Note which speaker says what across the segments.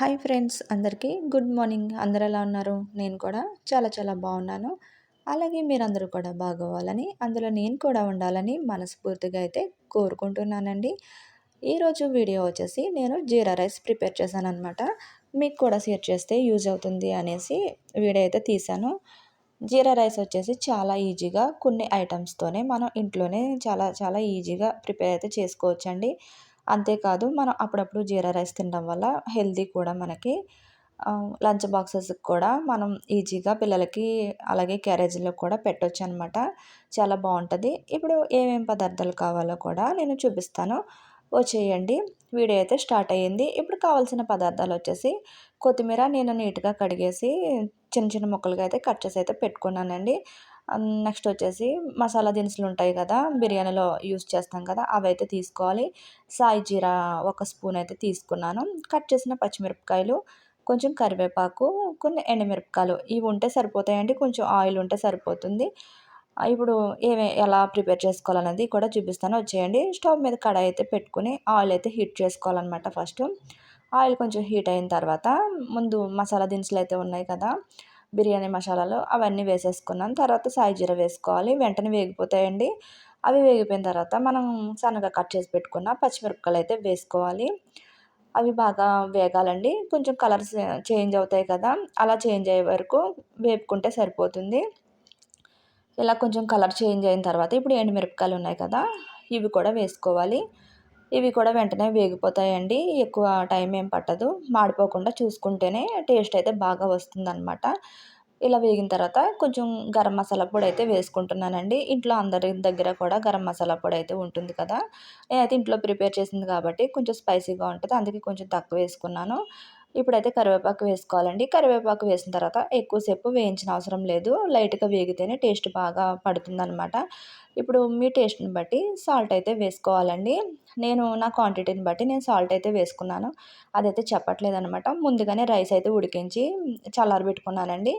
Speaker 1: Hi friends అందరికీ good morning. అందరు ఎలా ఉన్నారు? నేను కూడా చాలా చాలా బాగున్నాను. అలాగే మీరందరూ కూడా బాగోవాలని అందులో నేను కూడా ఉండాలని మనస్ఫూర్తిగా అయితే కోరుకుంటున్నానండి. ఈరోజు వీడియో వచ్చేసి నేను జీరా రైస్ ప్రిపేర్ చేశాను అనమాట మీకు కూడా షేర్ చేస్తే యూజ్ అవుతుంది అనేసి వీడియో అయితే తీశాను. జీరా రైస్ వచ్చేసి చాలా ఈజీగా కొన్ని ఐటమ్స్తోనే మనం ఇంట్లోనే చాలా చాలా ఈజీగా ప్రిపేర్ అయితే చేసుకోవచ్చండి. అంతేకాదు మనం అప్పుడప్పుడు జీరా రైస్ తినడం వల్ల హెల్తీ కూడా మనకి లంచ్ బాక్సెస్కి కూడా మనం ఈజీగా పిల్లలకి అలాగే క్యారేజీలో కూడా పెట్టొచ్చు అనమాట చాలా బాగుంటుంది. ఇప్పుడు ఏమేమి పదార్థాలు కావాలో కూడా నేను చూపిస్తాను. వచ్చేయండి వీడియో అయితే స్టార్ట్ అయ్యింది. ఇప్పుడు కావాల్సిన పదార్థాలు వచ్చేసి కొత్తిమీర నేను నీట్గా కడిగేసి చిన్న చిన్న ముక్కలుగా అయితే కట్ చేసి అయితే పెట్టుకున్నానండి. నెక్స్ట్ వచ్చేసి మసాలా దినుసులు ఉంటాయి కదా బిర్యానీలో యూస్ చేస్తాం కదా అవి అయితే తీసుకోవాలి. సాయి జీరా ఒక స్పూన్ అయితే తీసుకున్నాను. కట్ చేసిన పచ్చిమిరపకాయలు కొంచెం కరివేపాకు కొన్ని ఎండుమిరపకాయలు ఇవి ఉంటే సరిపోతాయండి కొంచెం ఆయిల్ ఉంటే సరిపోతుంది. ఇప్పుడు ఏమే ఎలా ప్రిపేర్ చేసుకోవాలనేది కూడా చూపిస్తాను. వచ్చేయండి. స్టవ్ మీద కడాయి అయితే పెట్టుకుని ఆయిల్ అయితే హీట్ చేసుకోవాలన్నమాట ఫస్ట్. ఆయిల్ కొంచెం హీట్ అయిన తర్వాత ముందు మసాలా దినుసులు అయితే ఉన్నాయి కదా బిర్యానీ మసాలాలు అవన్నీ వేసేసుకున్నాను తర్వాత సాయి జీర వేసుకోవాలి. వెంటనే వేగిపోతాయండి. అవి వేగిపోయిన తర్వాత మనం సన్నగా కట్ చేసి పెట్టుకున్న పచ్చిమిరపకాయలు అయితే వేసుకోవాలి. అవి బాగా వేగాలండి. కొంచెం కలర్స్ చేంజ్ అవుతాయి కదా అలా చేంజ్ అయ్యే వరకు వేపుకుంటే సరిపోతుంది. ఇలా కొంచెం కలర్ చేంజ్ అయిన తర్వాత ఇప్పుడు ఎండుమిరపకాయలు ఉన్నాయి కదా ఇవి కూడా వేసుకోవాలి. ఇవి కూడా వెంటనే వేగిపోతాయండి. ఎక్కువ టైం ఏం పట్టదు. మాడిపోకుండా చూసుకుంటేనే టేస్ట్ అయితే బాగా వస్తుందన్నమాట. ఇలా వేగిన తర్వాత కొంచెం గరం మసాలా పొడి అయితే వేసుకుంటున్నానండి. ఇంట్లో అందరి దగ్గర కూడా గరం మసాలా పొడి అయితే ఉంటుంది కదా. నేనైతే ఇంట్లో ప్రిపేర్ చేసింది కాబట్టి కొంచెం స్పైసీగా ఉంటుంది. అందుకే కొంచెం తక్కువ వేసుకున్నాను. ఇప్పుడైతే కరివేపాకు వేసుకోవాలండి. కరివేపాకు వేసిన తర్వాత ఎక్కువసేపు వేయించిన అవసరం లేదు. లైట్గా వేగితేనే టేస్ట్ బాగా పడుతుందనమాట ఇప్పుడు మీ టేస్ట్ని బట్టి సాల్ట్ అయితే వేసుకోవాలండి. నేను నా క్వాంటిటీని బట్టి నేను సాల్ట్ అయితే వేసుకున్నాను. అదైతే చెప్పట్లేదు అనమాట ముందుగానే రైస్ అయితే ఉడికించి చల్లారబెట్టుకున్నానండి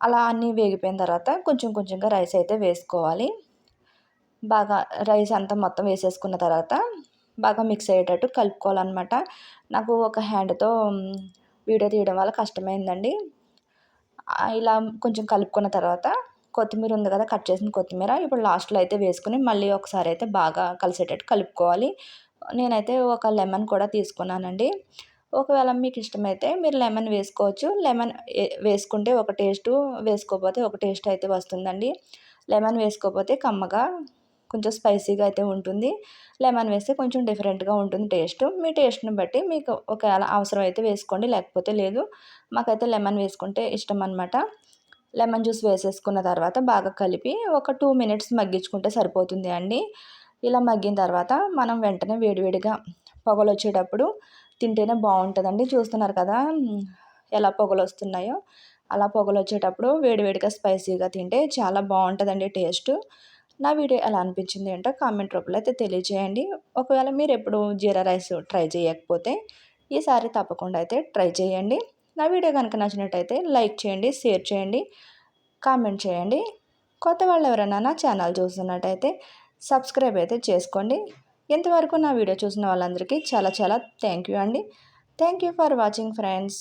Speaker 1: అలా అన్నీ వేగిపోయిన తర్వాత కొంచెం కొంచెంగా రైస్ అయితే వేసుకోవాలి. బాగా రైస్ అంతా మొత్తం వేసేసుకున్న తర్వాత బాగా మిక్స్ అయ్యేటట్టు కలుపుకోవాలన్నమాట. నాకు ఒక హ్యాండ్తో వీడియో తీయడం వల్ల కష్టమైందండి. ఇలా కొంచెం కలుపుకున్న తర్వాత కొత్తిమీర ఉంది కదా కట్ చేసిన కొత్తిమీర ఇప్పుడు లాస్ట్లో అయితే వేసుకుని మళ్ళీ ఒకసారి అయితే బాగా కలిసేటట్టు కలుపుకోవాలి. నేనైతే ఒక లెమన్ కూడా తీసుకున్నానండి. ఒకవేళ మీకు ఇష్టమైతే మీరు లెమన్ వేసుకోవచ్చు. లెమన్ వేసుకుంటే ఒక టేస్ట్ వేసుకోకపోతే ఒక టేస్ట్ అయితే వస్తుందండి. లెమన్ వేసుకోకపోతే కమ్మగా కొంచెం స్పైసీగా అయితే ఉంటుంది. లెమన్ వేస్తే కొంచెం డిఫరెంట్గా ఉంటుంది టేస్ట్. మీ టేస్ట్ని బట్టి మీకు ఒకవేళ అవసరం అయితే వేసుకోండి లేకపోతే లేదు. మాకైతే లెమన్ వేసుకుంటే ఇష్టం అనమాట లెమన్ జ్యూస్ వేసేసుకున్న తర్వాత బాగా కలిపి ఒక టూ మినిట్స్ మగ్గించుకుంటే సరిపోతుంది అండి. ఇలా మగ్గిన తర్వాత మనం వెంటనే వేడివేడిగా పొగలు వచ్చేటప్పుడు తింటేనే బాగుంటుందండి. చూస్తున్నారు కదా ఎలా పొగలు వస్తున్నాయో అలా పొగలు వచ్చేటప్పుడు వేడివేడిగా స్పైసీగా తింటే చాలా బాగుంటుందండి టేస్ట్. నా వీడియో ఎలా అనిపించింది ఏంటో కామెంట్ రూపంలో అయితే తెలియజేయండి. ఒకవేళ మీరు ఎప్పుడు జీరా రైస్ ట్రై చేయకపోతే ఈసారి తప్పకుండా అయితే ట్రై చేయండి. నా వీడియో కనుక నచ్చినట్టయితే లైక్ చేయండి షేర్ చేయండి కామెంట్ చేయండి. కొత్త వాళ్ళు ఎవరైనా నా ఛానల్ చూస్తున్నట్టయితే సబ్స్క్రైబ్ అయితే చేసుకోండి. ఇంతవరకు నా వీడియో చూసిన వాళ్ళందరికీ చాలా చాలా థ్యాంక్ యూ అండి. Thank you for watching friends.